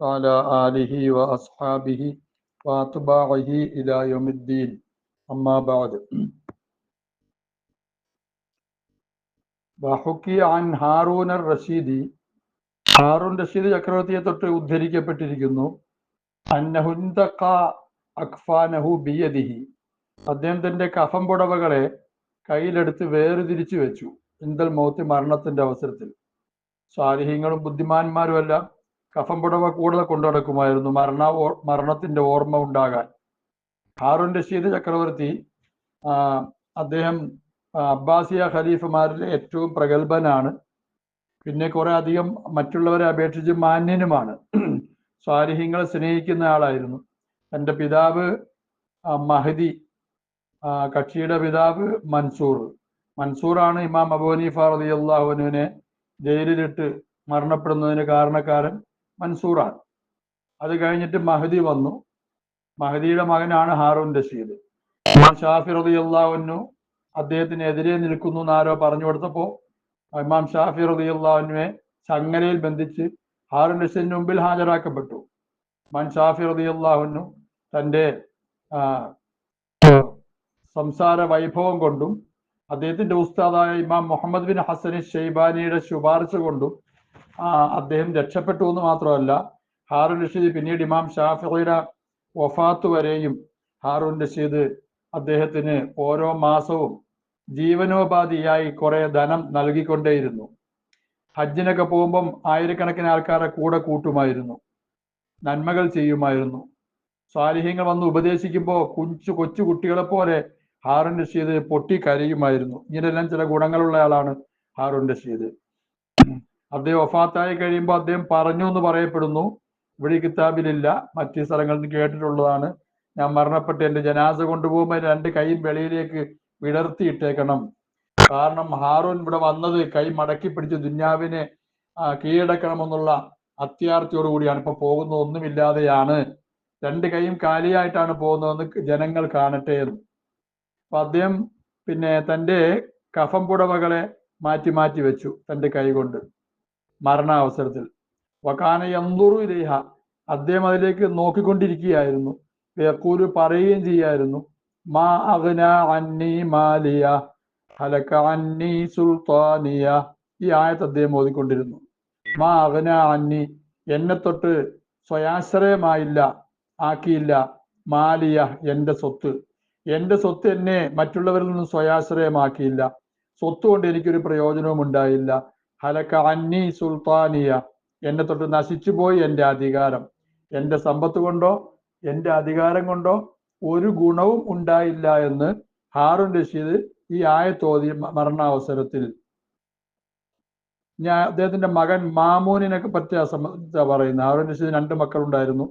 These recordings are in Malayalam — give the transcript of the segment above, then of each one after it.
وعلى آله وأصحابه وأتباعه إلى يوم الدين أما بعد وحكي عن هارون الرشيدي ഹാറൂൺ റഷീദ് ചക്രവർത്തിയെ തൊട്ട് ഉദ്ധരിക്കപ്പെട്ടിരിക്കുന്നു അന്നഹുന്തഖ അഖ്ഫാനഹു ബിയദിഹി അദ്ദേഹം തന്റെ കഫം പുടവകളെ കയ്യിലെടുത്ത് വേർതിരിച്ചു വെച്ചു ഇന്ദൽ മൗത്ത് മരണത്തിന്റെ അവസരത്തിൽ സ്വാലിഹ്യങ്ങളും ബുദ്ധിമാന്മാരും എല്ലാം കഫം പുടവ കൂടുതൽ കൊണ്ടു നടക്കുമായിരുന്നു മരണ മരണത്തിന്റെ ഓർമ്മ ഉണ്ടാകാൻ. ഹാറുൻ റഷീദ് ചക്രവർത്തി അദ്ദേഹം അബ്ബാസിയ ഖലീഫമാരിൽ ഏറ്റവും പ്രഗത്ഭനാണ്. പിന്നെ കുറെ അധികം മറ്റുള്ളവരെ അപേക്ഷിച്ച് മാന്യനുമാണ്. സ്വാലിഹ്യങ്ങളെ സ്നേഹിക്കുന്ന ആളായിരുന്നു. തന്റെ പിതാവ് മഹദി കക്ഷിയുടെ പിതാവ് മൻസൂർ. മൻസൂറാണ് ഇമാം അബൂനി ഫാറദി അള്ളാഹുവിനെ ജയിലിലിട്ട് മരണപ്പെടുന്നതിന് കാരണക്കാരൻ. മൻസൂറാണ്. അത് കഴിഞ്ഞിട്ട് മഹദി വന്നു. മഹദിയുടെ മകനാണ് ഹാറൂൻ റഷീദ്. ഷാഫി അദ്ദേഹത്തിന് എതിരെ നിൽക്കുന്നു എന്നാരോ പറഞ്ഞു കൊടുത്തപ്പോൾ ഇമാം ഷാഫി റളിയല്ലാഹുവിനെ ചങ്ങലയിൽ ബന്ധിച്ച് ഹാറൂൻ റഷീദിന് മുമ്പിൽ ഹാജരാക്കപ്പെട്ടു. ഇമാം ഷാഫി റളിയല്ലാഹുവിനു തന്റെ തന്റെ സംസാര വൈഭവം കൊണ്ടും അദ്ദേഹത്തിന്റെ ഉസ്താദായ ഇമാം മുഹമ്മദ് ബിൻ ഹസൻ ഷെയ്ബാനിയുടെ ശുപാർശ കൊണ്ടും അദ്ദേഹം രക്ഷപ്പെട്ടു എന്ന് മാത്രമല്ല ഹാറൂൻ റഷീദ് പിന്നീട് ഇമാം ഷാഫിയുടെ വഫാത്ത് വരെയും ഹാറൂൻ റഷീദ് അദ്ദേഹത്തിന് ഓരോ മാസവും ജീവനോപാധിയായി കുറെ ധനം നൽകിക്കൊണ്ടേയിരുന്നു. ഹജ്ജിനൊക്കെ പോകുമ്പം ആയിരക്കണക്കിന് ആൾക്കാരെ കൂടെ കൂട്ടുമായിരുന്നു. നന്മകൾ ചെയ്യുമായിരുന്നു. സ്വാലിഹ്യങ്ങൾ വന്ന് ഉപദേശിക്കുമ്പോൾ കുഞ്ചു കൊച്ചു കുട്ടികളെ പോലെ ഹാറൂൻ റഷീദ് പൊട്ടി കരയുമായിരുന്നു ഇങ്ങനെല്ലാം ചില ഗുണങ്ങളുള്ള ആളാണ് ഹാറൂൻ റഷീദ്. അദ്ദേഹം ഒഫാത്തായി കഴിയുമ്പോൾ അദ്ദേഹം പറഞ്ഞു എന്ന് പറയപ്പെടുന്നു. ഇവിടെ കിതാബിലില്ല. മറ്റു സ്ഥലങ്ങളിൽ നിന്ന് കേട്ടിട്ടുള്ളതാണ്. ഞാൻ മരണപ്പെട്ട് എന്റെ ജനാസ കൊണ്ടുപോകുമ്പോൾ രണ്ട് കൈയും വെളിയിലേക്ക് വിടർത്തിയിട്ടേക്കണം. കാരണം ഹാറൂൻ ഇവിടെ വന്നത് കൈ മടക്കി പിടിച്ച് ദുന്യാവിനെ കീഴടക്കണമെന്നുള്ള അത്യാർത്ഥിയോട് കൂടിയാണ് ഇപ്പൊ പോകുന്നത് ഒന്നുമില്ലാതെയാണ്. രണ്ട് കൈയും കാലിയായിട്ടാണ് പോകുന്നതെന്ന് ജനങ്ങൾ കാണട്ടെ എന്ന്. അപ്പൊ അദ്ദേഹം പിന്നെ തന്റെ കഫം പുടവകളെ മാറ്റി മാറ്റി വെച്ചു തന്റെ കൈ കൊണ്ട് മരണാവസരത്തിൽ. വക്കാന യന്തുറു ഇലേഹ. അദ്ദേഹം അതിലേക്ക് നോക്കിക്കൊണ്ടിരിക്കുകയായിരുന്നു. വേക്കൂര് പറയുകയും ചെയ്യായിരുന്നു. മാ അഗ്ന അന്നി മാലിയ. ഹലക്ക അന്നി സുൽത്താനിയ. ഈ ആയത്ത് അദ്ദേഹം ഓതിക്കൊണ്ടിരുന്നു. മാ അഗ്ന അന്നി. എന്നെ തൊട്ട് സ്വയാശ്രയമായില്ല ആക്കിയില്ല. മാലിയ എന്റെ സ്വത്ത്. എന്റെ സ്വത്ത് എന്നെ മറ്റുള്ളവരിൽ നിന്നും സ്വയാശ്രയമാക്കിയില്ല. സ്വത്ത് കൊണ്ട് എനിക്കൊരു പ്രയോജനവും ഉണ്ടായില്ല ഹലക അന്നി സുൽത്താനിയ. എന്നെ തൊട്ട് നശിച്ചുപോയി എന്റെ അധികാരം. എന്റെ സമ്പത്ത് കൊണ്ടോ എന്റെ അധികാരം കൊണ്ടോ ഒരു ഗുണവും ഉണ്ടായില്ല എന്ന് ഹാറൂൻ റഷീദ് ഈ ആയത്തോതി മരണാവസരത്തിൽ. ഞാൻ അദ്ദേഹത്തിന്റെ മകൻ മാമൂനിനൊക്കെ പറ്റിയ സംബന്ധിച്ച പറയുന്നത്. ഹാറൂൻ റഷീദ് രണ്ട് മക്കളുണ്ടായിരുന്നു.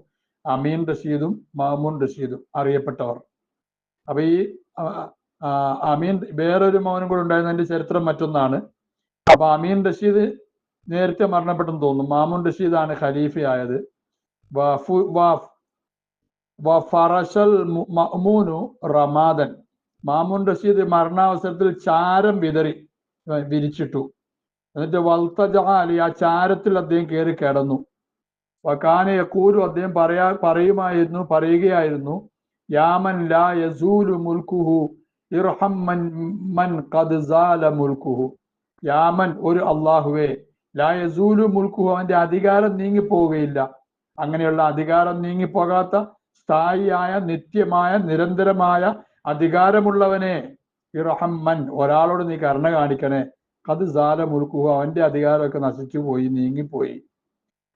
അമീൻ റഷീദും മാമൂൻ റഷീദും അറിയപ്പെട്ടവർ. അപ്പൊ ഈ അമീൻ വേറൊരു മൗനും കൂടെ ഉണ്ടായിരുന്നതിന്റെ ചരിത്രം മറ്റൊന്നാണ്. അപ്പൊ അമീൻ റഷീദ് നേരത്തെ മരണപ്പെട്ടെന്ന് തോന്നുന്നു. മാമൂൻ റഷീദാണ് ഖലീഫയായത്. മു- മഅ്മൂനു റമാദൻ. മാമൂൻ റഷീദ് മരണാവസരത്തിൽ ചാരം വിതറി വിരിച്ചിട്ടു. എന്നിട്ട് വൽത്തജാലി ആ ചാരത്തിൽ അദ്ദേഹം കയറി കിടന്നു. വക്കാന കൂരു അദ്ദേഹം പറയാ പറയുമായിരുന്നു പറയുകയായിരുന്നു യാമൻ ലാ യസൂലു മുൽക്കുഹു ഇർഹം മൻ മൻ ഖദ് സാല മുൽക്കുഹു. യാമൻ ഒരു അള്ളാഹുവേ ലായസൂലു മുൽക്കുഹു അവന്റെ അധികാരം നീങ്ങിപ്പോവുകയില്ല. അങ്ങനെയുള്ള അധികാരം നീങ്ങിപ്പോകാത്ത സ്ഥായിയായ നിത്യമായ നിരന്തരമായ അധികാരമുള്ളവനെ ഇറഹമ്മൻ ഒരാളോട് നീ കരുണ കാണിക്കണേ. അത് സാല മുൽക്കുഹു അവന്റെ അധികാരമൊക്കെ നശിച്ചു പോയി നീങ്ങിപ്പോയി.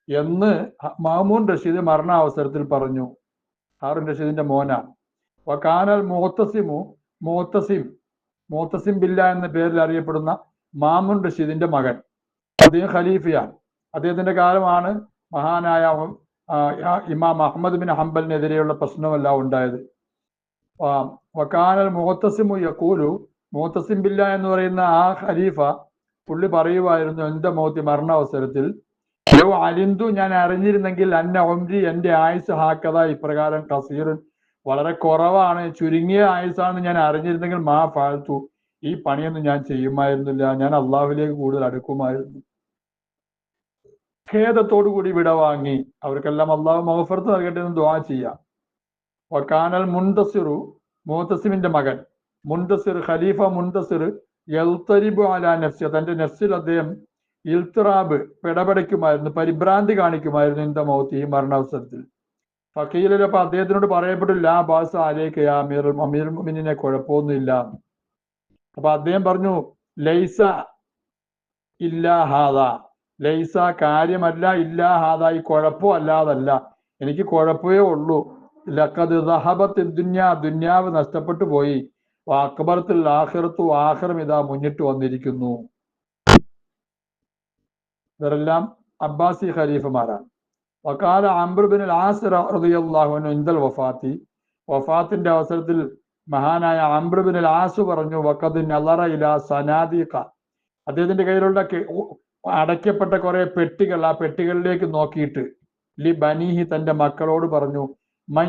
എന്ന് മാമൂൻ റഷീദ് മരണാവസരത്തിൽ പറഞ്ഞു. ഹാറൂൻ റഷീദിന്റെ മോനാണ് വക്കാനൽ മോത്തസിമു മോത്തസിം മോത്തസിം ബില്ല എന്ന പേരിൽ അറിയപ്പെടുന്ന മാമുൻ റഷീദിന്റെ മകൻ അദ്ദേഹം ഖലീഫയാണ്. അദ്ദേഹത്തിന്റെ കാലമാണ് മഹാനായ ഇമാം അഹമ്മദ് ബിൻ ഹംബലിനെതിരെയുള്ള പ്രശ്നമെല്ലാം ഉണ്ടായത്. വക്കാനൽ മുഹത്തസിമു യക്കൂലു മുഹത്തസിം ബില്ല എന്ന് പറയുന്ന ആ ഖലീഫ പുള്ളി പറയുമായിരുന്നു എന്റെ മോത്തി മരണാവസരത്തിൽ ലോ അലിന്തു ഞാൻ അറിഞ്ഞിരുന്നെങ്കിൽ അന്ന ഒംരി എന്റെ ആയുസ് ഹാക്കത ഇപ്രകാരം കസീറുൻ വളരെ കുറവാണ് ചുരുങ്ങിയ ആയുസാണ് ഞാൻ അറിഞ്ഞിരുന്നെങ്കിൽ മാ ഫാഴ്ത്തു ഈ പണിയൊന്നും ഞാൻ ചെയ്യുമായിരുന്നില്ല. ഞാൻ അള്ളാഹുവിലേക്ക് കൂടുതൽ അടുക്കുമായിരുന്നു. ഖേദത്തോടു കൂടി വിട വാങ്ങി. അവർക്കെല്ലാം അള്ളാഹു മഹഫർത്ത് നൽകട്ടെ എന്ന് ദുആ ചെയ്യാം. വക്കാനൽ മുന്തസിറു മുഹത്തസിമിന്റെ മകൻ. മുന്തസിർ ഖലീഫ മുന്തസിർ എൽത്തരിബു അല നഫ്സി. തന്റെ നഫ്സിൽ അദ്ദേഹം ഇൽത്തിറാബ് പിടപെടയ്ക്കുമായിരുന്നു പരിഭ്രാന്തി കാണിക്കുമായിരുന്നു ഇന്ത മൗത്തി ഈ മരണാവസരത്തിൽ. ഫക്കീലിൽ അപ്പൊ അദ്ദേഹത്തിനോട് പറയപ്പെട്ടു ലാ ബാസ അലേക്ക് അമീർ അമീർ മുമിനെ കുഴപ്പമൊന്നുമില്ല. അപ്പൊ അദ്ദേഹം പറഞ്ഞു ലൈസ ഇല്ലാ ഹാദ. ലൈസ കാര്യമല്ല ഇല്ലാ ഹാദ. ഈ കുഴപ്പം അല്ലാതല്ല. എനിക്ക് കുഴപ്പമേ ഉള്ളൂ. ലക്കത് ദഹബത്ത് ദുന്യാ. ദുന്യാവ് നഷ്ടപ്പെട്ടു പോയി. അക്ബറത്തിൽ ആഹ്റത്തു ആഹ്റം ഇതാ മുന്നിട്ട് വന്നിരിക്കുന്നു. ഇവരെല്ലാം അബ്ബാസി ഖലീഫുമാരാണ്. വക്കാല അംബർബിൻ ആസ് റളിയല്ലാഹു അൻഹു ഇന്ദൽ വഫാത്തി. വഫാത്തിന്റെ അവസരത്തിൽ മഹാനായ അംബ്രബിൻ ആസു പറഞ്ഞു വക്കത് നലറ ഇല സനാദീഖ. അദ്ദേഹത്തിന്റെ കയ്യിലുള്ള അടയ്ക്കപ്പെട്ട കുറെ പെട്ടികൾ ആ പെട്ടികളിലേക്ക് നോക്കിയിട്ട് ലി ബനീഹി തന്റെ മക്കളോട് പറഞ്ഞു മൻ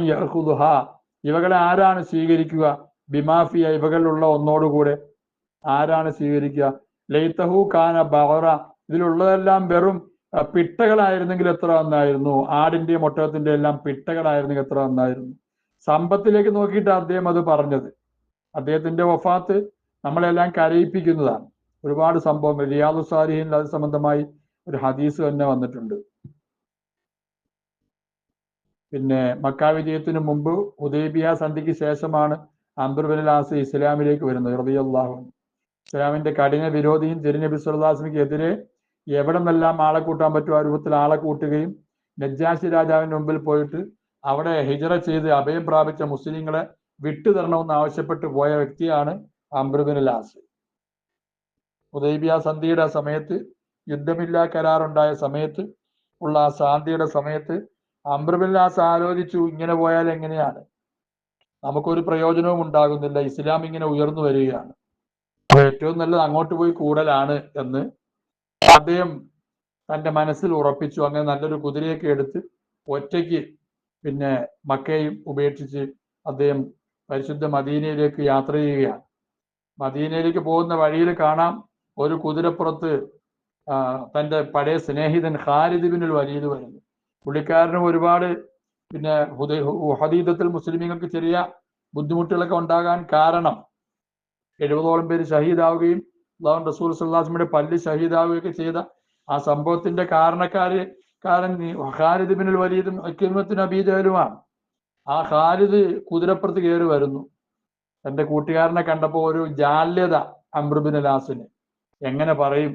ഇവകളെ ആരാണ് സ്വീകരിക്കുക? ബിമാഫിയ ഇവകളിലുള്ള ഒന്നോടുകൂടെ ആരാണ് സ്വീകരിക്കുക? ലൈത്തഹു കാന ബഹറ ഇതിലുള്ളതെല്ലാം വെറും പിട്ടകളായിരുന്നെങ്കിൽ എത്ര നന്നായിരുന്നു. ആടിന്റെയും ഒട്ടകത്തിന്റെ എല്ലാം പിട്ടകളായിരുന്നെങ്കിൽ എത്ര നന്നായിരുന്നു. സമ്പത്തിലേക്ക് നോക്കിയിട്ട് അദ്ദേഹം അത് പറഞ്ഞത്. അദ്ദേഹത്തിന്റെ വഫാത്ത് നമ്മളെല്ലാം കരയിപ്പിക്കുന്നതാണ്. ഒരുപാട് സംഭവം റിയാദു സാലിഹിൻ അത് സംബന്ധമായി ഒരു ഹദീസ് തന്നെ വന്നിട്ടുണ്ട്. പിന്നെ മക്ക വിജയത്തിന് മുമ്പ് ഉദയബിയ സന്ധിക്ക് ശേഷമാണ് അംബർബിൻ ആസ് ഇസ്ലാമിലേക്ക് വരുന്നത് റബിയല്ലാഹു ഇസ്ലാമിന്റെ കഠിന വിരോധിയും തിരുനബി എവിടെ നിന്നെല്ലാം ആളെ കൂട്ടാൻ പറ്റുമോ ആ രൂപത്തിൽ ആളെ കൂട്ടുകയും നജ്ജാശി രാജാവിന്റെ മുമ്പിൽ പോയിട്ട് അവിടെ ഹിജറ ചെയ്ത് അഭയം പ്രാപിച്ച മുസ്ലിങ്ങളെ വിട്ടുതരണമെന്ന് ആവശ്യപ്പെട്ട് പോയ വ്യക്തിയാണ് അമ്രുബിൻ ലാസ്. ഉദൈബിയ സന്ധിയുടെ സമയത്ത് യുദ്ധമില്ലാ കരാറുണ്ടായ സമയത്ത് ഉള്ള ആ ശാന്തിയുടെ സമയത്ത് അമ്രുബിൻ ലാസ് ആലോചിച്ചു ഇങ്ങനെ പോയാൽ എങ്ങനെയാണ്? നമുക്കൊരു പ്രയോജനവും ഉണ്ടാകുന്നില്ല ഇസ്ലാം ഇങ്ങനെ ഉയർന്നു വരികയാണ്. അപ്പൊ ഏറ്റവും നല്ലത് അങ്ങോട്ട് പോയി കൂടലാണ് എന്ന് അദ്ദേഹം തന്റെ മനസ്സിൽ ഉറപ്പിച്ചു. അങ്ങനെ നല്ലൊരു കുതിരയൊക്കെ എടുത്ത് ഒറ്റയ്ക്ക് പിന്നെ മക്കയും ഉപേക്ഷിച്ച് അദ്ദേഹം പരിശുദ്ധ മദീനയിലേക്ക് യാത്ര ചെയ്യുകയാണ്. മദീനയിലേക്ക് പോകുന്ന വഴിയിൽ കാണാം ഒരു കുതിരപ്പുറത്ത് തന്റെ പഴയ സ്നേഹിതൻ ഖാലിദ് ബിനുൽ വലീദ് വരുന്നു. പുള്ളിക്കാരനും ഒരുപാട് പിന്നെ ഹദീദത്തിൽ മുസ്ലിമീങ്ങൾക്ക് ചെറിയ ബുദ്ധിമുട്ടുകളൊക്കെ ഉണ്ടാകാൻ കാരണം എഴുപതോളം പേര് ഷഹീദാവുകയും അള്ളാഹു റസൂൽ സല്ലാസ്മിയുടെ പല്ല് ഷഹീദാവുകയൊക്കെ ചെയ്ത ആ സംഭവത്തിന്റെ കാരണക്കാര് കാരൻ ഈ ഖാലിദ് ബിനുൽ വലീദും അക്കിമത്തിന് അബീജഹലുമാണ് ആ ഖാലിദ് കുതിരപ്പുറത്ത് കയറി വരുന്നു. തന്റെ കൂട്ടുകാരനെ കണ്ടപ്പോൾ ഒരു ജാല്യത അമ്രുബിൻ ലാസിന് എങ്ങനെ പറയും?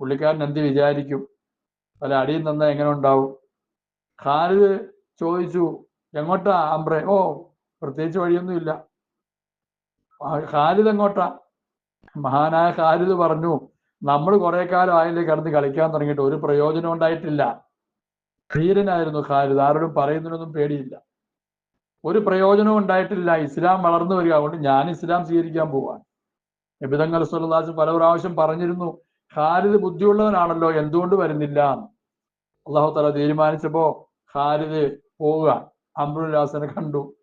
പുള്ളിക്കാരൻ എന്ത് വിചാരിക്കും? പല അടിയിൽ നിന്ന് എങ്ങനെ ഉണ്ടാവും? ഖാലിദ് ചോദിച്ചു എങ്ങോട്ടാ അമ്പ്രെ ഓ പ്രത്യേകിച്ച് വഴിയൊന്നുമില്ല ഖാലിദ് എങ്ങോട്ടാ? മഹാനായ ഖാലിദ് പറഞ്ഞു നമ്മൾ കുറെ കാലം ആയില്ലേ കിടന്ന് കളിക്കാൻ തുടങ്ങിയിട്ട് ഒരു പ്രയോജനം ഉണ്ടായിട്ടില്ല. ധീരനായിരുന്നു ഖാലിദ്. ആരോടും പറയുന്നതിനൊന്നും പേടിയില്ല. ഒരു പ്രയോജനവും ഉണ്ടായിട്ടില്ല. ഇസ്ലാം വളർന്നു വരിക. അതുകൊണ്ട് ഞാൻ ഇസ്ലാം സ്വീകരിക്കാൻ പോവാൻ നിബിതങ്ങൾ സുല്ലാസ് പല പ്രാവശ്യം പറഞ്ഞിരുന്നു ഖാലിദ് ബുദ്ധിയുള്ളവനാണല്ലോ എന്തുകൊണ്ട് വരുന്നില്ല. അള്ളാഹു തല തീരുമാനിച്ചപ്പോ ഖാലിദ് പോവുക. അംബുല്ലാസിനെ കണ്ടു.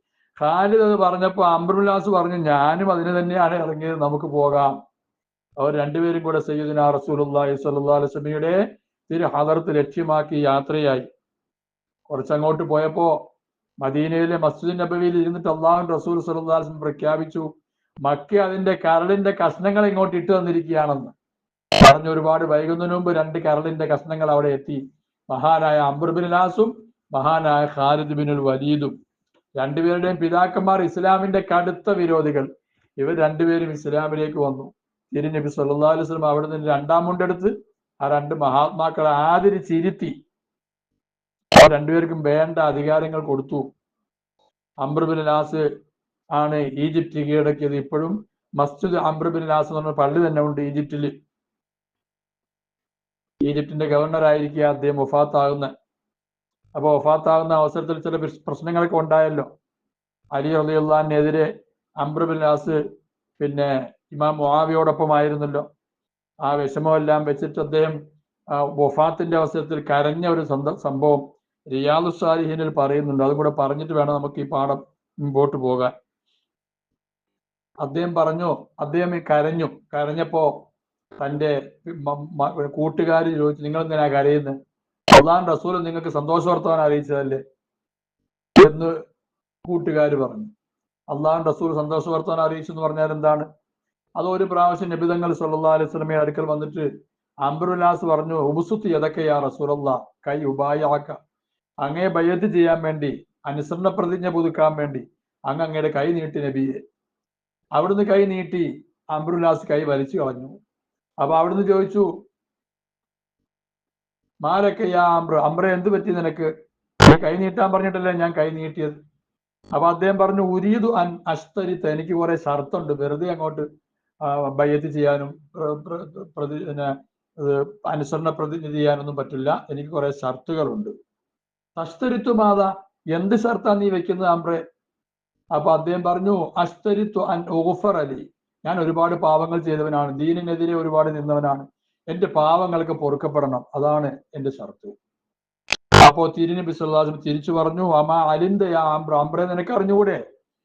ഖാലിദ് അത് പറഞ്ഞപ്പോ അംബുല്ലാസ് പറഞ്ഞു ഞാനും അതിന് തന്നെയാണ് ഇറങ്ങിയത് നമുക്ക് പോകാം. അവർ രണ്ടുപേരും കൂടെ സയ്യിദിന റസൂലുള്ളാഹി സല്ലാ അലൈഹി വസല്ലമയുടെ തിരു ഹദർത്ത് ലക്ഷ്യമാക്കി യാത്രയായി. കുറച്ചങ്ങോട്ട് പോയപ്പോ മദീനയിലെ മസ്ജിദ് നബവിയിൽ ഇരുന്നിട്ട് അള്ളാഹു റസൂൽ വസല്ലം പ്രഖ്യാപിച്ചു മക്ക അതിന്റെ കരളിന്റെ കഷ്ണങ്ങൾ ഇങ്ങോട്ട് ഇട്ടു തന്നിരിക്കുകയാണെന്ന്. പറഞ്ഞ ഒരുപാട് വൈകുന്നതിന് മുമ്പ് രണ്ട് കരളിന്റെ കഷ്ണങ്ങൾ അവിടെ എത്തി. മഹാനായ അംബർബിൻ ലാസും മഹാനായ ഖാലിദ് ബിനുൽ വലീദും. രണ്ടുപേരുടെയും പിതാക്കന്മാർ ഇസ്ലാമിന്റെ കടുത്ത വിരോധികൾ. ഇവർ രണ്ടുപേരും ഇസ്ലാമിലേക്ക് വന്നു. തിരുനബി സല്ലല്ലാഹു അലൈഹി വസല്ലം അവിടെ നിന്ന് രണ്ടാം മുണ്ടെടുത്ത് ആ രണ്ട് മഹാത്മാക്കളെ ആദരിച്ചിരുത്തി ആ രണ്ടുപേർക്കും വേണ്ട അധികാരങ്ങൾ കൊടുത്തു. അമ്രബിൻ ലാസ് ആണ് ഈജിപ്റ്റ് കീഴടക്കിയത്. ഇപ്പോഴും മസ്ജിദ് അമ്രബിൻ ലാസ് എന്ന് പറഞ്ഞ പള്ളി തന്നെ ഉണ്ട് ഈജിപ്തിൽ. ഈജിപ്തിന്റെ ഗവർണർ ആയിരിക്കുക അദ്ദേഹം ഒഫാത്താകുന്ന അപ്പൊ ഒഫാത്താകുന്ന അവസരത്തിൽ ചില പ്രശ്നങ്ങളൊക്കെ ഉണ്ടായല്ലോ. അലി അലിയുള്ളതിനെതിരെ അമ്രബിൻ ലാസ് പിന്നെ ഇമാം മുആവിയോടൊപ്പം ആയിരുന്നല്ലോ ആ വിഷമമെല്ലാം വെച്ചിട്ട് അദ്ദേഹം വഫാത്തിന്റെ അവസരത്തിൽ കരഞ്ഞ ഒരു സംഭവം റിയാദു സാലിഹിനിൽ പറയുന്നുണ്ട്. അതും കൂടെ പറഞ്ഞിട്ട് വേണം നമുക്ക് ഈ പാഠം മുമ്പോട്ട് പോകാൻ. അദ്ദേഹം പറഞ്ഞു അദ്ദേഹം ഈ കരഞ്ഞു. കരഞ്ഞപ്പോ തന്റെ കൂട്ടുകാർ ചോദിച്ചു നിങ്ങൾ എന്തിനാ കരയുന്നത് അള്ളാൻ റസൂൽ നിങ്ങൾക്ക് സന്തോഷ വർത്തമാനം അറിയിച്ചതല്ലേ? എന്ന് കൂട്ടുകാർ പറഞ്ഞു. അള്ളാഹു റസൂൽ സന്തോഷ വർത്തമാനം അറിയിച്ചു എന്ന് പറഞ്ഞാൽ എന്താണ്? അത് ഒരു പ്രാവശ്യം നബിതങ്ങൾ സല്ലാ അലൈഹി സ്വലമെ അടുക്കൽ വന്നിട്ട് അംബുലാസ് പറഞ്ഞു ഉബുസുത്തി ഏതൊക്കെയാ റസൂലല്ല? കൈ ഉപായാക്ക അങ്ങയെ ബയ്യത്ത് ചെയ്യാൻ വേണ്ടി അനുസരണ പ്രതിജ്ഞ പുതുക്കാൻ വേണ്ടി അങ്ങ് അങ്ങയുടെ കൈ നീട്ടി നബിയെ. അവിടുന്ന് കൈ നീട്ടി അംബുലാസ് കൈ വലിച്ചു കളഞ്ഞു. അപ്പൊ അവിടുന്ന് ചോദിച്ചു മാരക്കയ്യാ അമ്ര അമ്ര എന്ത് പറ്റി നിനക്ക്? കൈ നീട്ടാൻ പറഞ്ഞിട്ടല്ലേ ഞാൻ കൈ നീട്ടിയത്? അപ്പൊ അദ്ദേഹം പറഞ്ഞു ഉരീതു അൻ അസ്തരിത്ത് എനിക്ക് കുറെ ഷർത്തുണ്ട്. വെറുതെ അങ്ങോട്ട് ബയ്യത്ത് ചെയ്യാനും പ്ര- പ്ര- പ്രതി അനുസരണ പ്രതിജ്ഞ ചെയ്യാനൊന്നും പറ്റില്ല. എനിക്ക് കുറെ ഷർത്തുകളുണ്ട് അസ്തരിത്വ മാത എന്ത് ഷർത്താ നീ വെക്കുന്നത് അമ്പ്രെ അപ്പൊ അദ്ദേഹം പറഞ്ഞു അസ്തരിത്വ അൻ ഓഫർ അലി. ഞാൻ ഒരുപാട് പാവങ്ങൾ ചെയ്തവനാണ്. ദീനിനെതിരെ ഒരുപാട് നിന്നവനാണ്. എന്റെ പാവങ്ങൾക്ക് പൊറുക്കപ്പെടണം. അതാണ് എന്റെ ഷർത്ത് അപ്പോ തിരുനബി സുല്ലാസും തിരിച്ചു പറഞ്ഞു അമ അലിന്ദ ആംബ്ര ആംബ്രെ നിനക്ക് അറിഞ്ഞുകൂടെ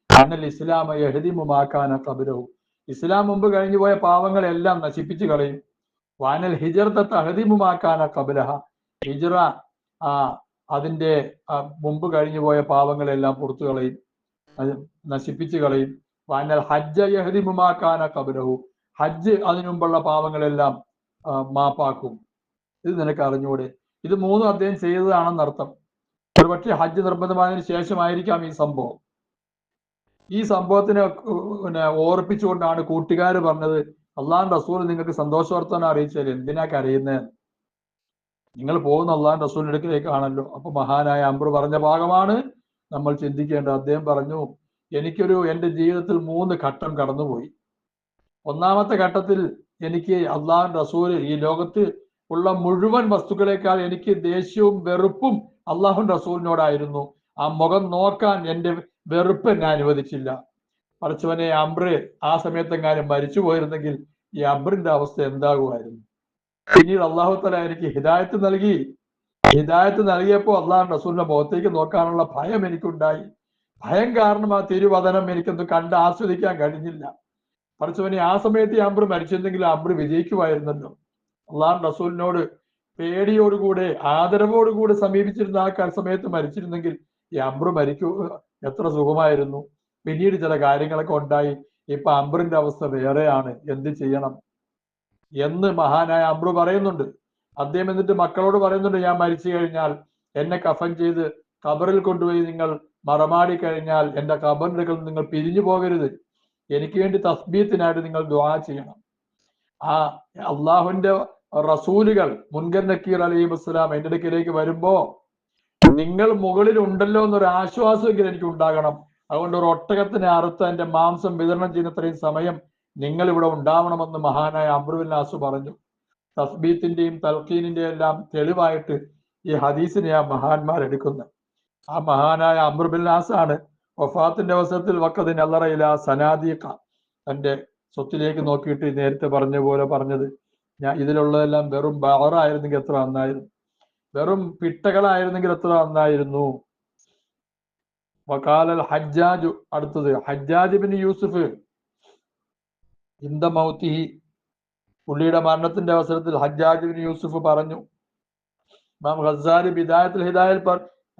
അന്നൽ ഇസ്ലാമ എഹദിമുമാക്കാന കബിലവും ഇസ്ലാം മുമ്പ് കഴിഞ്ഞു പോയ പാവങ്ങളെല്ലാം നശിപ്പിച്ചു കളയും. വാനൽ ഹിജർത്ത തഹദീമുമാക്കാന കബലഹ. ഹിജറ ആ അതിന്റെ മുമ്പ് കഴിഞ്ഞു പോയ പാവങ്ങളെല്ലാം പുറത്തു കളയും. നശിപ്പിച്ചു കളയും. വാനൽ ഹജ്ജ യഹദിമുമാക്കാന കബലഹു. ഹജ്ജ് അതിനു മുമ്പുള്ള പാവങ്ങളെല്ലാം മാപ്പാക്കും. ഇത് നിനക്ക് അറിഞ്ഞൂടെ? ഇത് മൂന്നും അദ്ദേഹം ചെയ്തതാണെന്നർത്ഥം. ഒരുപക്ഷെ ഹജ്ജ് നിർബന്ധമായതിനു ശേഷമായിരിക്കാം ഈ സംഭവം. ഈ സംഭവത്തിനെ പിന്നെ ഓർപ്പിച്ചുകൊണ്ടാണ് കൂട്ടുകാർ പറഞ്ഞത് അള്ളാൻ റസൂൽ നിങ്ങൾക്ക് സന്തോഷ വർത്തമാനം അറിയിച്ചാൽ എന്തിനാ കരയുന്നത് നിങ്ങൾ പോകുന്ന അള്ളാഹൻ റസൂലിന്റെ അടുക്കിലേക്കാണല്ലോ. അപ്പൊ മഹാനായ അംബ്രു പറഞ്ഞ ഭാഗമാണ് നമ്മൾ ചിന്തിക്കേണ്ടത്. അദ്ദേഹം പറഞ്ഞു എനിക്കൊരു എന്റെ ജീവിതത്തിൽ മൂന്ന് ഘട്ടം കടന്നുപോയി. ഒന്നാമത്തെ ഘട്ടത്തിൽ എനിക്ക് അള്ളാഹൻ റസൂൽ ഈ ലോകത്ത് ഉള്ള മുഴുവൻ വസ്തുക്കളെക്കാൾ എനിക്ക് ദേഷ്യവും വെറുപ്പും അള്ളാഹു റസൂലിനോടായിരുന്നു. ആ മുഖം നോക്കാൻ എന്റെ വെറുപ്പ് എന്നെ അനുവദിച്ചില്ല. പറച്ചവനെ അംബ്ര് ആ സമയത്തെങ്ങാനും മരിച്ചു പോയിരുന്നെങ്കിൽ ഈ അംബ്രിന്റെ അവസ്ഥ എന്താകുമായിരുന്നു? പിന്നീട് അള്ളാഹു തല എനിക്ക് ഹിദായത്ത് നൽകി. ഹിദായത്ത് നൽകിയപ്പോൾ അള്ളാഹു റസൂലിന്റെ മുഖത്തേക്ക് നോക്കാനുള്ള ഭയം എനിക്കുണ്ടായി. ഭയം കാരണം ആ തിരുവതനം എനിക്കൊന്ന് കണ്ട് ആസ്വദിക്കാൻ കഴിഞ്ഞില്ല. പറച്ചവനെ ആ സമയത്ത് ഈ അംബ്ര് മരിച്ചിരുന്നെങ്കിൽ ആ അംബ്ര് വിജയിക്കുമായിരുന്നല്ലോ. അള്ളാഹു റസൂലിനോട് പേടിയോടുകൂടെ ആദരവോടുകൂടെ സമീപിച്ചിരുന്ന ആ സമയത്ത് മരിച്ചിരുന്നെങ്കിൽ ഈ അംബ്ര് മരിക്കൂ എത്ര സുഖമായിരുന്നു. പിന്നീട് ചില കാര്യങ്ങളൊക്കെ ഉണ്ടായി. ഇപ്പൊ അംബ്രിന്റെ അവസ്ഥ വേറെയാണ്. എന്ത് ചെയ്യണം? എന്ന് മഹാനായ അംബ്രു പറയുന്നുണ്ട്. അദ്ദേഹം എന്നിട്ട് മക്കളോട് പറയുന്നുണ്ട് ഞാൻ മരിച്ചു കഴിഞ്ഞാൽ എന്നെ കഫൻ ചെയ്ത് കബറിൽ കൊണ്ടുപോയി നിങ്ങൾ മറമാടി കഴിഞ്ഞാൽ എന്റെ ഖബറിന്റെ നിങ്ങൾ പിരിഞ്ഞു പോകരുത്. എനിക്ക് വേണ്ടി തസ്ബീത്തിനായിട്ട് നിങ്ങൾ ദ്വാ ചെയ്യണം. ആ അള്ളാഹുവിന്റെ റസൂലുകൾ മുൻകർ നക്കീർ അലൈഹി വസ്സലാം എന്റെ അടുക്കിലേക്ക് വരുമ്പോ നിങ്ങൾ മുകളിൽ ഉണ്ടല്ലോ എന്നൊരു ആശ്വാസമെങ്കിലും എനിക്ക് ഉണ്ടാകണം. അതുകൊണ്ട് ഒരു ഒട്ടകത്തിനെ അറുത്ത് അതിന്റെ മാംസം വിതരണം ചെയ്യുന്നത്രയും സമയം നിങ്ങൾ ഇവിടെ ഉണ്ടാവണമെന്ന് മഹാനായ നാസ് പറഞ്ഞു. തസ്ബീത്തിന്റെയും തൽക്കീനിന്റെയും എല്ലാം തെളിവായിട്ട് ഈ ഹദീസിനെ ആ മഹാന്മാർ എടുക്കുന്നത് ആ മഹാനായ അമ്രുബിൽ നാസ് ആണ് വഫാത്തിന്റെ അവസരത്തിൽ വക്കതിന് അല്ലറയില സനാദീഖ തന്റെ സ്വത്തിലേക്ക് നോക്കിയിട്ട് നേരത്തെ പറഞ്ഞ പോലെ പറഞ്ഞത് ഞാൻ ഇതിലുള്ളതെല്ലാം വെറും ബാറായിരുന്നെങ്കിൽ എത്ര നന്നായിരുന്നു. വെറും പിട്ടകളായിരുന്നെങ്കിൽ എത്ര നന്നായിരുന്നു? വക്കാലൽ ഹജ്ജാജ് അടുത്തത്. ഹജ്ജാജ് ബിൻ യൂസുഫ് ഇന്ദ മൗത്തി പുള്ളിയുടെ മരണത്തിന്റെ അവസരത്തിൽ ഹജ്ജാജ് ബിൻ യൂസുഫ് പറഞ്ഞു. ഇമാം ഹസാരി ബിദായത്തിൽ ഹിദായൽ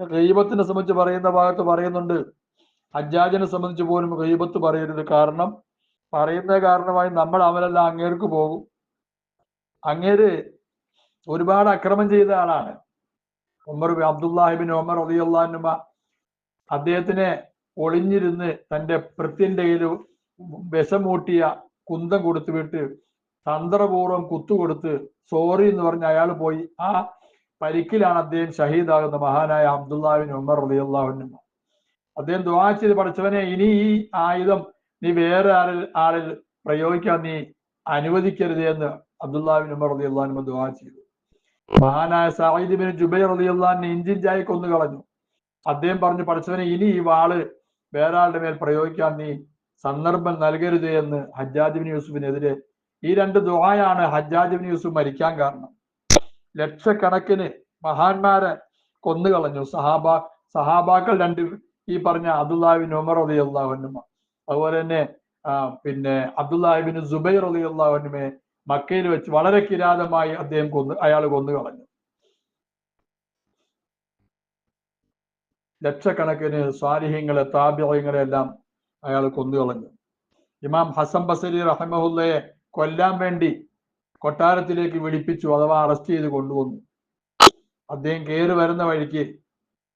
ഗൈബത്തിനെ സംബന്ധിച്ച് പറയുന്ന ഭാഗത്ത് പറയുന്നുണ്ട്. ഹജ്ജാജിനെ സംബന്ധിച്ച് പോലും ഗൈബത്ത് പറയരുത്. കാരണം പറയുന്ന കാരണമായി നമ്മൾ അവരെല്ലാം അങ്ങേർക്ക് പോകും. അങ്ങേര് ഒരുപാട് അക്രമം ചെയ്ത ആളാണ്. ഉമർ ബിൻ അബ്ദുല്ലാഹിബിൻ ഉമർ റളിയല്ലാഹുഅൻഹുമ അദ്ദേഹത്തിനെ ഒളിഞ്ഞിരുന്ന് തന്റെ ഭൃത്യന്റെ കയ്യിൽ വിഷമൂട്ടിയ കുന്തം കൊടുത്തു വിട്ട് തന്ത്രപൂർവം കുത്തുകൊടുത്ത് സോറി എന്ന് പറഞ്ഞ് അയാൾ പോയി. ആ പരിക്കിലാണ് അദ്ദേഹം ഷഹീദാകുന്ന മഹാനായ അബ്ദുല്ലാഹിബിൻ ഉമർ റളിയല്ലാഹുഅൻഹുമ അദ്ദേഹം ദുആ ചെയ്ത് പഠിച്ചവനെ ഇനി ഈ ആയുധം നീ വേറെ ആളിൽ ആളിൽ പ്രയോഗിക്കാൻ നീ അനുവദിക്കരുത് എന്ന് അബ്ദുല്ലാഹിബിൻ ഉമർ റളിയല്ലാഹുഅൻഹുമ ദുആ ചെയ്തു. മഹാനായ സാഹിദിബിന് ജുബൈർ റളിയല്ലാഹു ഇഞ്ചിഞ്ചായി കൊന്നു കളഞ്ഞു. അദ്ദേഹം പറഞ്ഞു പഠിച്ചവനെ ഇനി ഈ വാൾ വേറെ ആളുടെ മേൽ പ്രയോഗിക്കാൻ നീ സന്ദർഭം നൽകരുത് എന്ന് ഹജ്ജാജ് ബിൻ യൂസുഫിനെതിരെ ഈ രണ്ട് ദുആയാണ് ഹജ്ജാജ് ബിൻ യൂസുഫ് മരിക്കാൻ കാരണം. ലക്ഷക്കണക്കിന് മഹാന്മാരെ കൊന്നു കളഞ്ഞു. സഹാബ സഹാബാക്കൾ രണ്ട് ഈ പറഞ്ഞ അബ്ദുല്ലാഹിബിൻ ഉമർ റളിയല്ലാഹുവിനും അതുപോലെ തന്നെ പിന്നെ അബ്ദുല്ലാഹിബിൻ സുബൈർ റളിയല്ലാഹുവിനുമെ മക്കയിൽ വെച്ച് വളരെ കിരാതമായി അദ്ദേഹം കൊന്ന് അയാൾ കൊന്നു കളഞ്ഞു. ലക്ഷക്കണക്കിന് സ്വാരിഹ്യങ്ങളെ താപ്യങ്ങളെ എല്ലാം അയാൾ കൊന്നു കളഞ്ഞു. ഇമാം ഹസൻ ബസരി റഹമഹുല്ലയെ കൊല്ലാൻ വേണ്ടി കൊട്ടാരത്തിലേക്ക് വിളിപ്പിച്ചു അഥവാ അറസ്റ്റ് ചെയ്ത് കൊണ്ടുവന്നു. അദ്ദേഹം കയറി വരുന്ന വഴിക്ക്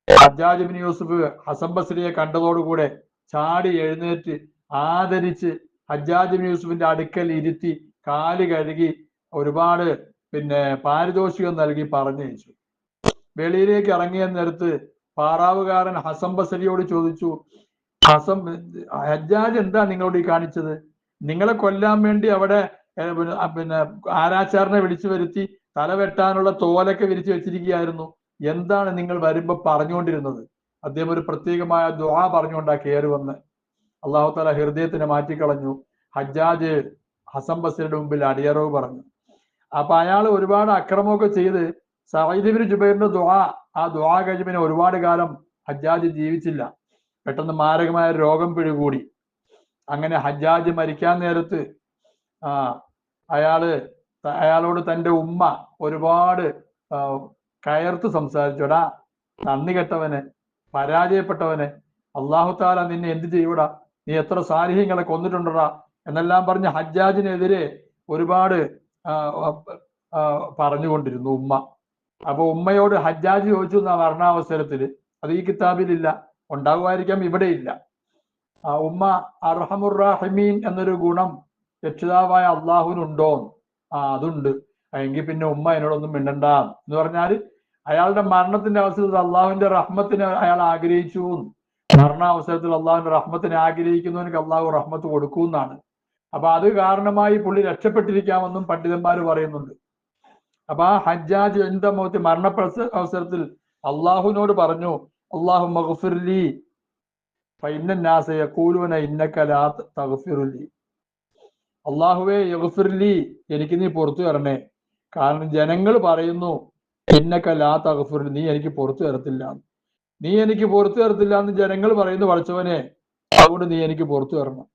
ഹജ്ജാജ് ബിൻ യൂസുഫ് ഹസൻ ബസരിയെ കണ്ടതോടുകൂടെ ചാടി എഴുന്നേറ്റ് ആദരിച്ച് ഹജ്ജാജ് ബിൻ യൂസുഫിന്റെ അടുക്കൽ ഇരുത്തി കാൽ കഴുകി ഒരുപാട് പിന്നെ പാരിതോഷികം നൽകി പറഞ്ഞയച്ചു. വെളിയിലേക്ക് ഇറങ്ങിയ നേരത്ത് പാറാവുകാരൻ ഹസൻ ബസരിയോട് ചോദിച്ചു ഹസം ഹജ്ജാജ് എന്താ നിങ്ങളോട് ഈ കാണിച്ചത്? നിങ്ങളെ കൊല്ലാൻ വേണ്ടി അവിടെ പിന്നെ, ആ, പിന്നെ ആരാച്ചാരനെ വിളിച്ചു വരുത്തി തല വെട്ടാനുള്ള തോലൊക്കെ വിരിച്ചു വെച്ചിരിക്കുകയായിരുന്നു. എന്താണ് നിങ്ങൾ വരുമ്പോ പറഞ്ഞുകൊണ്ടിരുന്നത്? അദ്ദേഹം ഒരു പ്രത്യേകമായ ദുആ പറഞ്ഞുകൊണ്ടാ കയറി വന്ന്. അള്ളാഹു താല ഹൃദയത്തിനെ മാറ്റിക്കളഞ്ഞു. ഹജ്ജാജ് ഹസൻ ബസീറിന്റെ മുമ്പിൽ അടിയറവ് പറഞ്ഞു. അപ്പൊ അയാൾ ഒരുപാട് അക്രമമൊക്കെ ചെയ്ത് സഹൈദിബിൻ ജുബൈറിന്റെ ദുആ ആ ദുആ കഴിഞ്ഞ് പിന്നെ ഒരുപാട് കാലം ഹജ്ജാജ് ജീവിച്ചില്ല. പെട്ടെന്ന് മാരകമായ രോഗം പിടികൂടി. അങ്ങനെ ഹജ്ജാജ് മരിക്കാൻ നേരത്ത് ആ അയാൾ അയാളോട് തന്റെ ഉമ്മ ഒരുപാട് കയർത്ത് സംസാരിച്ചോടാ നന്ദി കെട്ടവന് പരാജയപ്പെട്ടവന് അള്ളാഹു താല നിന്നെ എന്ത് ചെയ്യൂടാ? നീ എത്ര സാരിഹ്യങ്ങളെ കൊന്നിട്ടുണ്ടടാ? എന്നെല്ലാം പറഞ്ഞ് ഹജ്ജാജിനെതിരെ ഒരുപാട് പറഞ്ഞുകൊണ്ടിരുന്നു ഉമ്മ. അപ്പൊ ഉമ്മയോട് ഹജ്ജാജ് ചോദിച്ചു എന്നാ മരണാവസരത്തിൽ അത് ഈ കിതാബിലില്ല. ഉണ്ടാകുമായിരിക്കാം ഇവിടെ ഇല്ല ആ ഉമ്മ അർഹമുറാഹിമീൻ എന്നൊരു ഗുണം രക്ഷിതാവായ അള്ളാഹുവിനുണ്ടോ ആ അതുണ്ട്. എങ്കിൽ പിന്നെ ഉമ്മ എന്നോടൊന്നും മിണ്ടണ്ട എന്ന് പറഞ്ഞാൽ അയാളുടെ മരണത്തിന്റെ അവസരത്തിൽ അള്ളാഹുവിന്റെ റഹ്മത്തിന് അയാൾ ആഗ്രഹിച്ചു മരണാവസരത്തിൽ അള്ളാഹുവിന്റെ റഹ്മത്തിനെ ആഗ്രഹിക്കുന്നവനക്ക് അള്ളാഹു റഹ്മത്ത് കൊടുക്കും എന്നാണ് അപ്പൊ അത് കാരണമായി പുള്ളി രക്ഷപ്പെട്ടിരിക്കാമെന്നും പണ്ഡിതന്മാർ പറയുന്നുണ്ട്. അപ്പൊ ആ ഹജ്ജാജ് എന്റെ മുഖത്ത് മരണപ്പെട്ട അവസരത്തിൽ അള്ളാഹുവിനോട് പറഞ്ഞു അള്ളാഹു മഗ്ഫിർലി ഫൈനന്നാസ യഖൂലൂന ഇന്നക ലാ തഗ്ഫിറുലി അള്ളാഹുവേ എനിക്ക് നീ പുറത്തു തരണേ കാരണം ജനങ്ങൾ പറയുന്നു ഇന്നക ലാ നീ എനിക്ക് പുറത്തു തരത്തില്ല നീ എനിക്ക് പുറത്തു തരത്തില്ല എന്ന് ജനങ്ങൾ പറയുന്നു പഠിച്ചവനെ അതുകൊണ്ട് നീ എനിക്ക് പുറത്തു തരണം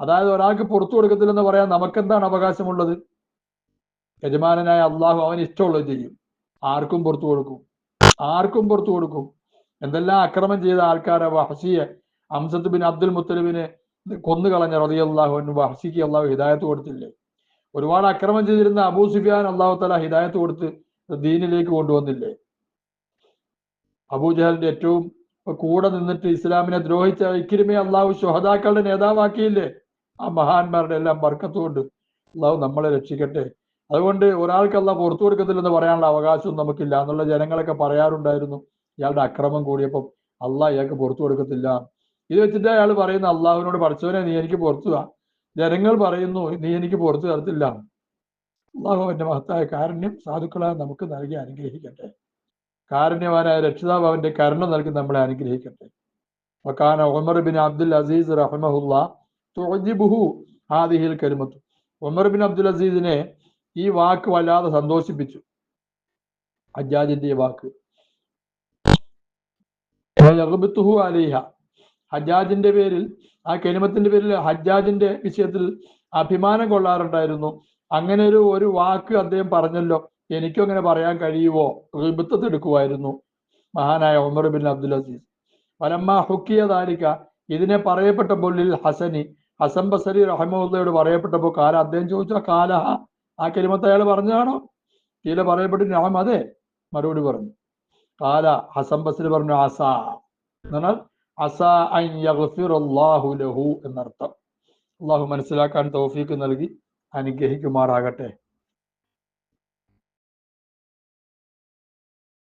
അതായത് ഒരാൾക്ക് പുറത്തു കൊടുക്കത്തില്ലെന്ന് പറയാൻ നമുക്കെന്താണ് അവകാശമുള്ളത്? യജമാനായ അള്ളാഹു അവന് ഇഷ്ടമുള്ളത് ചെയ്യും. ആർക്കും പുറത്തു കൊടുക്കും. ആർക്കും പുറത്തു കൊടുക്കും. എന്തെല്ലാം അക്രമം ചെയ്ത ആൾക്കാരെ വഹസിയെ അംസത്ത് ബിൻ അബ്ദുൽ മുത്തലിബിനെ കൊന്നു കളഞ്ഞ റതി അള്ളാഹു വഹസിക്ക് അള്ളാഹു ഹിദായത്ത് കൊടുത്തില്ലേ? ഒരുപാട് അക്രമം ചെയ്തിരുന്ന അബൂ സുഫിയാൻ അള്ളാഹു തല ഹിദായത്ത് കൊടുത്ത് ദീനിലേക്ക് കൊണ്ടുവന്നില്ലേ? അബൂജഹലിന്റെ ഏറ്റവും കൂടെ നിന്നിട്ട് ഇസ്ലാമിനെ ദ്രോഹിച്ച ഇക്കിരിമെ അള്ളാഹു ശുഹദാക്കളുടെ നേതാവാക്കിയില്ലേ? ആ മഹാന്മാരുടെ എല്ലാം വർക്കത്തുകൊണ്ട് അള്ളാഹു നമ്മളെ രക്ഷിക്കട്ടെ. അതുകൊണ്ട് ഒരാൾക്ക് അല്ല പുറത്തു കൊടുക്കത്തില്ലെന്ന് പറയാനുള്ള അവകാശവും നമുക്കില്ല എന്നുള്ള ജനങ്ങളൊക്കെ പറയാറുണ്ടായിരുന്നു. ഇയാളുടെ അക്രമം കൂടിയപ്പം അള്ളാഹ് ഇയാൾക്ക് പുറത്തു കൊടുക്കത്തില്ല. ഇത് വെച്ചിട്ട് അയാൾ പറയുന്ന അള്ളാഹുവിനോട് പഠിച്ചവനെ നീ എനിക്ക് പുറത്തു വാ. ജനങ്ങൾ പറയുന്നു നീ എനിക്ക് പുറത്തു തരത്തില്ല. അള്ളാഹു അവന്റെ മഹത്തായ കാരുണ്യം സാധുക്കളെ നമുക്ക് നൽകി അനുഗ്രഹിക്കട്ടെ. കാരുണ്യവാനായ രക്ഷിതാവ് അവന്റെ കരുണ നൽകി നമ്മളെ അനുഗ്രഹിക്കട്ടെ. വക്കാന ഉമർ ബിൻ അബ്ദുൽ അസീസ് റഹ്മഹുല്ല തുഅജിബുഹു ഹാദിഹിൽ കരുമത്തു. ഒമർ ബിൻ അബ്ദുൽ അസീസിനെ ഈ വാക്ക് വല്ലാതെ സന്തോഷിപ്പിച്ചു. ഹജ്ജാജിന്റെ ഈ വാക്ക് ഹജ്ജാജിന്റെ പേരിൽ ആ കെനിമത്തിന്റെ പേരിൽ ഹജ്ജാജിന്റെ വിഷയത്തിൽ അഭിമാനം കൊള്ളാറുണ്ടായിരുന്നു. അങ്ങനെ ഒരു ഒരു വാക്ക് അദ്ദേഹം പറഞ്ഞല്ലോ എനിക്കും അങ്ങനെ പറയാൻ കഴിയുമോ റിബത്തത്ത് എടുക്കുമായിരുന്നു മഹാനായ ഉമർ ബിൻ അബ്ദുൽ അസീസ്. വലമ്മ ഹുക്കിയ താലിക്ക ഇതിനെ പറയപ്പെട്ടപ്പോൾ ലിൽ ഹസനി ഹസൻ ബസരി റഹമുല്ലയോട് പറയപ്പെട്ടപ്പോൾ കാല അദ്ദേഹം ചോദിച്ച കാലഹ ആ കെലിമത്ത് അയാൾ പറഞ്ഞതാണോ? കീല പറയപ്പെട്ടു ഞാൻ അതെ മറുപടി പറഞ്ഞു. കാല ഹസൻ ബസരി പറഞ്ഞു ആസാ അസ യഗ്ഫിറല്ലാഹു ലഹു എന്നർത്ഥം. അള്ളാഹു മനസ്സിലാക്കാൻ തോഫീക്ക് നൽകി അനുഗ്രഹിക്കുമാറാകട്ടെ.